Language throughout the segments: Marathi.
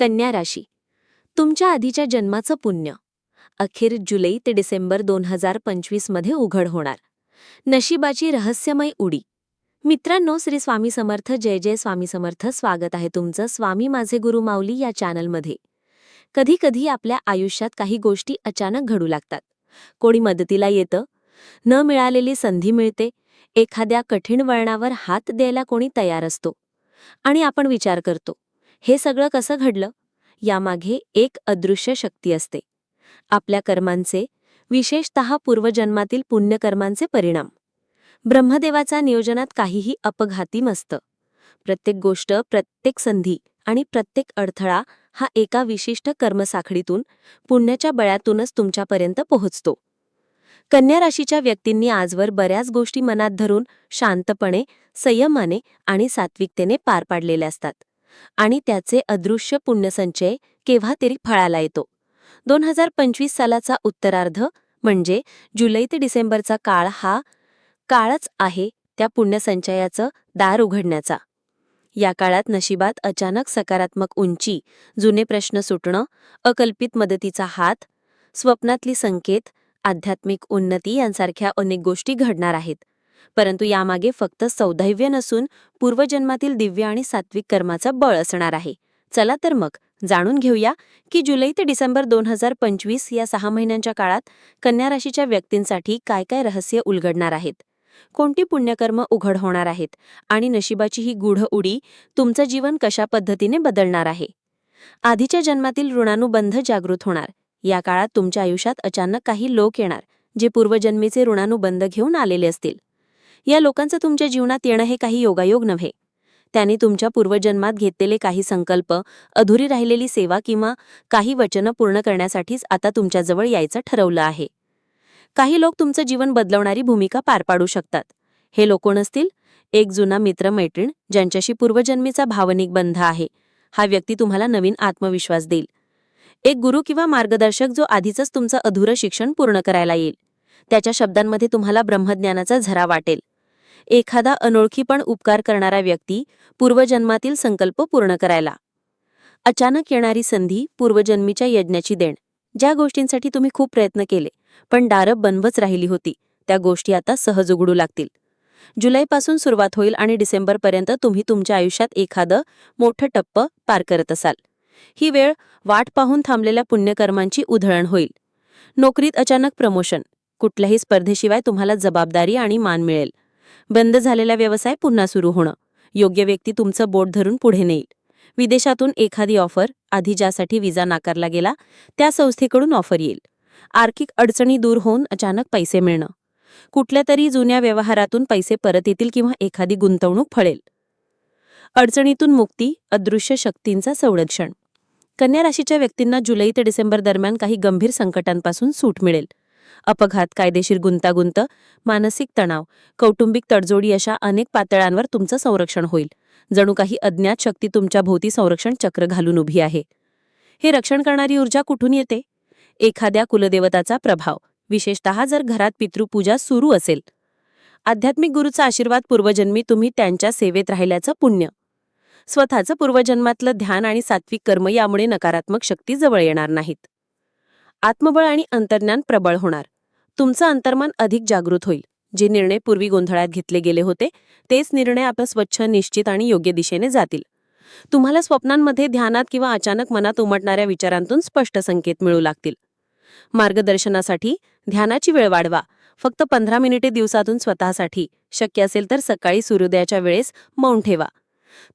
कन्या राशी. तुमच्या आधीच्या जन्माचं पुण्य. अखेर जुलै ते डिसेंबर दोन हजार पंचवीसमध्ये उघड होणार. नशिबाची रहस्यमय उडी. मित्रांनो श्री स्वामी समर्थ जय जय स्वामी समर्थ स्वागत आहे तुमचं स्वामी माझे गुरु माऊली या चॅनलमध्ये. कधी कधी आपल्या आयुष्यात काही गोष्टी अचानक घडू लागतात. कोणी मदतीला येतं. न मिळालेली संधी मिळते. एखाद्या कठीण वळणावर हात द्यायला कोणी तयार असतो. आणि आपण विचार करतो. हे सगळं कसं घडलं? यामागे एक अदृश्य शक्ती असते. आपल्या कर्मांचे विशेषत पूर्वजन्मातील पुण्यकर्मांचे परिणाम. ब्रह्मदेवाचा नियोजनात काहीही अपघाती नसतं प्रत्येक गोष्ट प्रत्येक संधी आणि प्रत्येक अडथळा हा एका विशिष्ट कर्मसाखळीतून पुण्याच्या बळ्यातूनच तुमच्यापर्यंत पोहोचतो. कन्या राशीच्या व्यक्तींनी आजवर बऱ्याच गोष्टी मनात धरून शांतपणे संयमाने आणि सात्विकतेने पार पाडलेल्या असतात. आणि त्याचे अदृश्य पुण्यसंचय केव्हा तरी फळाला येतो. दोन हजार पंचवीस सालाचा उत्तरार्ध म्हणजे जुलै ते डिसेंबरचा काळ हा काळच आहे त्या पुण्यसंचयाचं दार उघडण्याचा. या काळात नशिबात अचानक सकारात्मक उंची जुने प्रश्न सुटणं अकल्पित मदतीचा हात स्वप्नातली संकेत आध्यात्मिक उन्नती यांसारख्या अनेक गोष्टी घडणार आहेत. परंतु यामागे फक्त सौदैव्य नसून पूर्वजन्मातील दिव्य आणि सात्विक कर्माचं बळ असणार आहे. चला तर मग जाणून घेऊया की जुलै ते डिसेंबर दोन हजार पंचवीस या सहा महिन्यांच्या काळात कन्या राशीच्या व्यक्तींसाठी काय काय रहस्य उलगडणार आहेत? कोणती पुण्यकर्म उघड होणार आहेत? आणि नशिबाची ही गूढ उडी तुमचं जीवन कशा पद्धतीने बदलणार आहे? आधीच्या जन्मातील ऋणानुबंध जागृत होणार. या काळात तुमच्या आयुष्यात अचानक काही लोक येणार जे पूर्वजन्मीचे ऋणानुबंध घेऊन आलेले असतील. या लोकांचं तुमच्या जीवनात येणं हे काही योगायोग नव्हे. त्याने तुमच्या पूर्वजन्मात घेतलेले काही संकल्प अधुरी राहिलेली सेवा किंवा काही वचनं पूर्ण करण्यासाठीच आता तुमच्याजवळ यायचं ठरवलं आहे. काही लोक तुमचं जीवन बदलवणारी भूमिका पार पाडू शकतात. हे लोक कोण असतील? एक जुना मित्र मैत्रीण ज्यांच्याशी पूर्वजन्मीचा भावनिक बंध आहे. हा व्यक्ती तुम्हाला नवीन आत्मविश्वास देईल. एक गुरु किंवा मार्गदर्शक जो आधीच तुमचं अधुरं शिक्षण पूर्ण करायला येईल. त्याच्या शब्दांमध्ये तुम्हाला ब्रह्मज्ञानाचा झरा वाटेल. एखादा अनोळखीपण उपकार करणारा व्यक्ती पूर्वजन्मातील संकल्प पूर्ण करायला. अचानक येणारी संधी पूर्वजन्मीच्या यज्ञाची देण. ज्या गोष्टींसाठी तुम्ही खूप प्रयत्न केले पण दारं बनवच राहिली होती त्या गोष्टी आता सहज उघडू लागतील. जुलैपासून सुरुवात होईल आणि डिसेंबरपर्यंत तुम्ही तुमच्या आयुष्यात एखादं मोठं टप्प पार करत असाल. ही वेळ वाट पाहून थांबलेल्या पुण्यकर्मांची उधळण होईल. नोकरीत अचानक प्रमोशन. कुठल्याही स्पर्धेशिवाय तुम्हाला जबाबदारी आणि मान मिळेल. बंद झालेला व्यवसाय पुन्हा सुरू होणं. योग्य व्यक्ती तुमचं बोट धरून पुढे नेईल. विदेशातून एखादी ऑफर आधी ज्यासाठी विजा नाकारला गेला त्या संस्थेकडून ऑफर येईल. आर्थिक अडचणी दूर होऊन अचानक पैसे मिळणं. कुठल्या तरी जुन्या व्यवहारातून पैसे परत येतील किंवा एखादी गुंतवणूक फळेल. अडचणीतून मुक्ती अदृश्य शक्तींचा संरक्षण. कन्या राशीच्या व्यक्तींना जुलै ते डिसेंबर दरम्यान काही गंभीर संकटांपासून सूट मिळेल. अपघात कायदेशीर गुंतागुंत मानसिक तणाव कौटुंबिक तडजोडी अशा अनेक पातळ्यांवर तुमचं संरक्षण होईल. जणू काही अज्ञात शक्ती तुमच्या भोवती संरक्षण चक्र घालून उभी आहे. हे रक्षण करणारी ऊर्जा कुठून येते? एखाद्या कुलदेवताचा प्रभाव. विशेषतः जर घरात पितृपूजा सुरू असेल. आध्यात्मिक गुरुचा आशीर्वाद पूर्वजन्मी तुम्ही त्यांच्या सेवेत राहिल्याचं पुण्य. स्वतःचं पूर्वजन्मातलं ध्यान आणि सात्विक कर्म यामुळे नकारात्मक शक्ती जवळ येणार नाहीत. आत्मबळ आणि अंतर्ज्ञान प्रबळ होणार. तुमचं अंतर्मन अधिक जागृत होईल. जे निर्णय पूर्वी गोंधळात घेतले गेले होते तेच निर्णय आपलं स्वच्छ निश्चित आणि योग्य दिशेने जातील. तुम्हाला स्वप्नांमध्ये ध्यानात किंवा अचानक मनात उमटणाऱ्या विचारांतून स्पष्ट संकेत मिळू लागतील. मार्गदर्शनासाठी ध्यानाची वेळ वाढवा. फक्त पंधरा मिनिटे दिवसातून स्वतःसाठी. शक्य असेल तर सकाळी सूर्योदयाच्या वेळेस मौन ठेवा.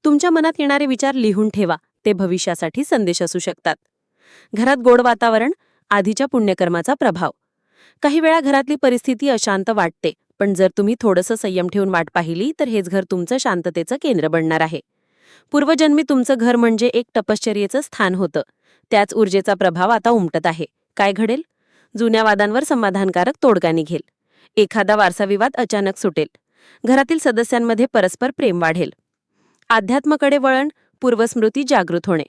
तुमच्या मनात येणारे विचार लिहून ठेवा. ते भविष्यासाठी संदेश असू शकतात. घरात गोड वातावरण आधीच्या पुण्यकर्माचा प्रभाव. काही वेळा घरातली परिस्थिती अशांत वाटते पण जर तुम्ही थोडंसं संयम ठेवून वाट पाहिली तर हेच घर तुमचं शांततेचं केंद्र बनणार आहे. पूर्वजन्मी तुमचं घर म्हणजे एक तपश्चर्येचं स्थान होतं. त्याच ऊर्जेचा प्रभाव आता उमटत आहे. काय घडेल? जुन्या वादांवर समाधानकारक तोडगा निघेल एखादा वारसाविवाद अचानक सुटेल. घरातील सदस्यांमध्ये परस्पर प्रेम वाढेल. अध्यात्मकडे वळण पूर्वस्मृती जागृत होणे.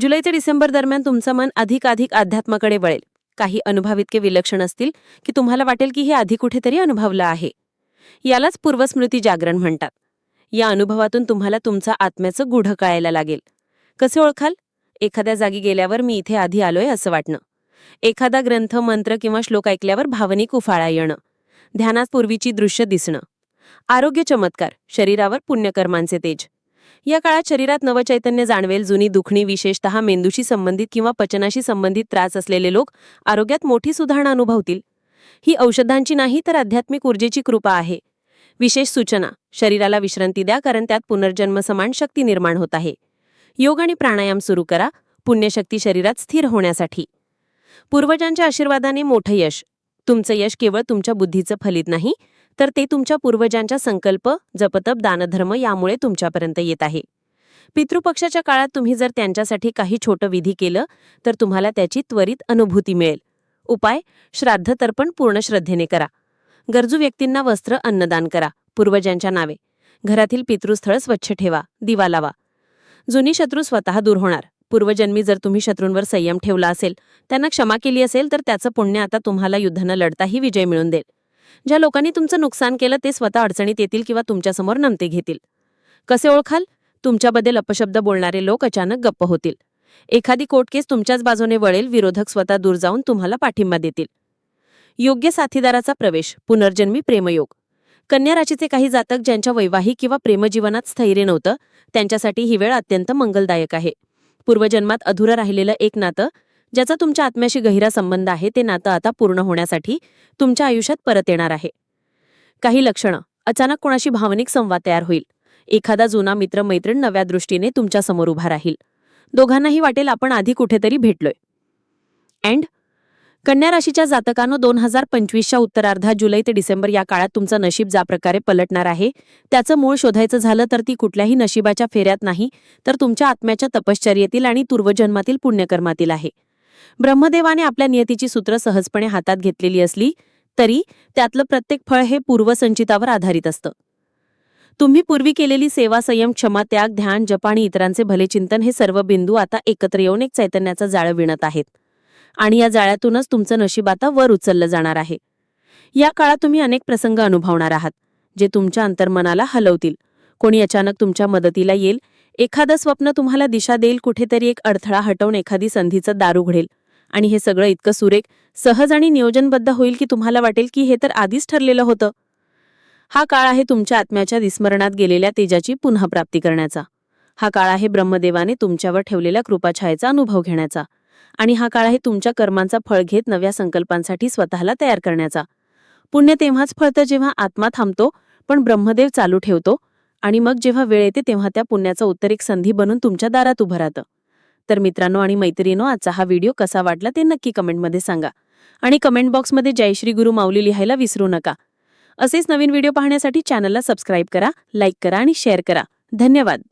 जुलै ते डिसेंबर दरम्यान तुमचं मन अधिकाधिक अध्यात्माकडे वळेल. काही अनुभव इतके विलक्षण असतील की तुम्हाला वाटेल की हे आधी कुठेतरी अनुभवलं आहे. यालाच पूर्वस्मृती जागरण म्हणतात. या अनुभवातून तुम्हाला तुमचा आत्म्याचं गुढ कळायला लागेल. कसे ओळखाल? एखाद्या जागी गेल्यावर मी इथे आधी आलोय असं वाटणं. एखादा ग्रंथ मंत्र किंवा श्लोक ऐकल्यावर भावनिक उफाळा येणं. ध्यानात पूर्वीची दृश्य दिसणं. आरोग्य चमत्कार. शरीरावर पुण्यकर्मांचे तेज. या काळात शरीरात नवचैतन्य जाणवेल. जुनी दुखणी विशेषतः मेंदूशी संबंधित किंवा पचनाशी संबंधित त्रास असलेले लोक आरोग्यात मोठी सुधारणा अनुभवतील. ही औषधांची नाही तर आध्यात्मिक ऊर्जेची कृपा आहे. विशेष सूचना. शरीराला विश्रांती द्या कारण त्यात पुनर्जन्म समान शक्ती निर्माण होत आहे. योग आणि प्राणायाम सुरू करा. पुण्यशक्ती शरीरात स्थिर होण्यासाठी. पूर्वजांच्या आशीर्वादाने मोठं यश. तुमचं यश केवळ तुमच्या बुद्धीचं फलित नाही तर ते तुमच्या पूर्वजांच्या संकल्प जपतप दानधर्म यामुळे तुमच्यापर्यंत येत आहे. पितृपक्षाच्या काळात तुम्ही जर त्यांच्यासाठी काही छोटं विधी केलं तर तुम्हाला त्याची त्वरित अनुभूती मिळेल. उपाय श्राद्ध तर्पण पूर्ण श्रद्धेने करा. गरजू व्यक्तींना वस्त्र अन्नदान करा. पूर्वजांच्या नावे. घरातील पितृस्थळ स्वच्छ ठेवा. दिवा लावा. जुनी शत्रू स्वतः दूर होणार. पूर्वजन्मी जर तुम्ही शत्रूंवर संयम ठेवला असेल त्यांना क्षमा केली असेल तर त्याचं पुण्य आता तुम्हाला युद्धानं लढताही विजय मिळून देईल. ज्या लोकांनी तुमचं नुकसान केलं ते स्वतः अडचणीत येतील किंवा तुमच्यासमोर नमते घेतील. कसे ओळखाल? तुमच्याबद्दल अपशब्द बोलणारे लोक अचानक गप्प होतील. एखादी कोर्ट केस तुमच्याच बाजूने वळेल विरोधक स्वतः दूर जाऊन तुम्हाला पाठिंबा देतील. योग्य साथीदाराचा प्रवेश पुनर्जन्मी प्रेमयोग. कन्या राशीचे काही जातक ज्यांच्या वैवाहिक किंवा प्रेमजीवनात स्थैर्य नव्हतं त्यांच्यासाठी ही वेळ अत्यंत मंगलदायक आहे. पूर्वजन्मात अधुरं राहिलेलं एक नातं ज्याचा तुमच्या आत्म्याशी गहिरा संबंध आहे ते नातं आता पूर्ण होण्यासाठी तुमच्या आयुष्यात परत येणार आहे. काही लक्षणं. अचानक कोणाशी भावनिक संवाद तयार होईल. एखादा जुना मित्र मैत्रीण नव्या दृष्टीने तुमच्यासमोर उभा राहील. दोघांनाही वाटेल आपण आधी कुठेतरी भेटलोय. अँड? कन्या राशीच्या जातकानं दोन हजार पंचवीसच्या उत्तरार्धा जुलै ते डिसेंबर या काळात तुमचं नशीब ज्या प्रकारे पलटणार आहे त्याचं मूळ शोधायचं झालं तर ती कुठल्याही नशिबाच्या फेऱ्यात नाही तर तुमच्या आत्म्याच्या तपश्चर्येतील आणि पूर्वजन्मातील पुण्यकर्मातील आहे. ब्रह्मदेवाने आपल्या नियतीची सूत्र सहजपणे हातात घेतलेली असली तरी त्यातलं प्रत्येक फळ हे पूर्वसंचितावर आधारित असतं. तुम्ही पूर्वी केलेली सेवा संयम क्षमा त्याग ध्यान जप आणि इतरांचे भले चिंतन हे सर्व बिंदू आता एकत्र येऊन एक चैतन्याचं जाळं विणत आहेत. आणि या जाळ्यातूनच तुमचं नशीब आता वर उचललं जाणार आहे. या काळात तुम्ही अनेक प्रसंग अनुभवणार आहात जे तुमच्या अंतर्मनाला हलवतील. कोणी अचानक तुमच्या मदतीला येईल एखादं स्वप्न तुम्हाला दिशा देईल कुठेतरी एक अडथळा हटवून एखादी संधीचं दार उघडेल आणि हे सगळं इतकं सुरेख सहज आणि नियोजनबद्ध होईल की तुम्हाला वाटेल की हे तर आधीच ठरलेलं होतं. हा काळ आहे तुमच्या आत्म्याच्या विस्मरणात गेलेल्या तेजाची पुन्हा प्राप्ती करण्याचा. हा काळ आहे ब्रह्मदेवाने तुमच्यावर ठेवलेल्या कृपाछायेचा अनुभव घेण्याचा. आणि हा काळ आहे तुमच्या कर्मांचा फळ घेत नव्या संकल्पांसाठी स्वतःला तयार करण्याचा. पुण्य तेव्हाच फळतं जेव्हा आत्मा थांबतो पण ब्रह्मदेव चालू ठेवतो आणि मग जेव्हा वेळ येते तेव्हा त्या पुण्याचा उत्तर एक संधी बनून तुमच्या दारात उभं राहतं. तर मित्रांनो आणि मैत्रिणीनो आजचा हा व्हिडिओ कसा वाटला ते नक्की कमेंटमध्ये सांगा. आणि कमेंट बॉक्समध्ये जयश्री गुरु माऊली लिहायला विसरू नका. असेच नवीन व्हिडिओ पाहण्यासाठी चॅनलला सबस्क्राईब करा लाईक करा आणि शेअर करा. धन्यवाद.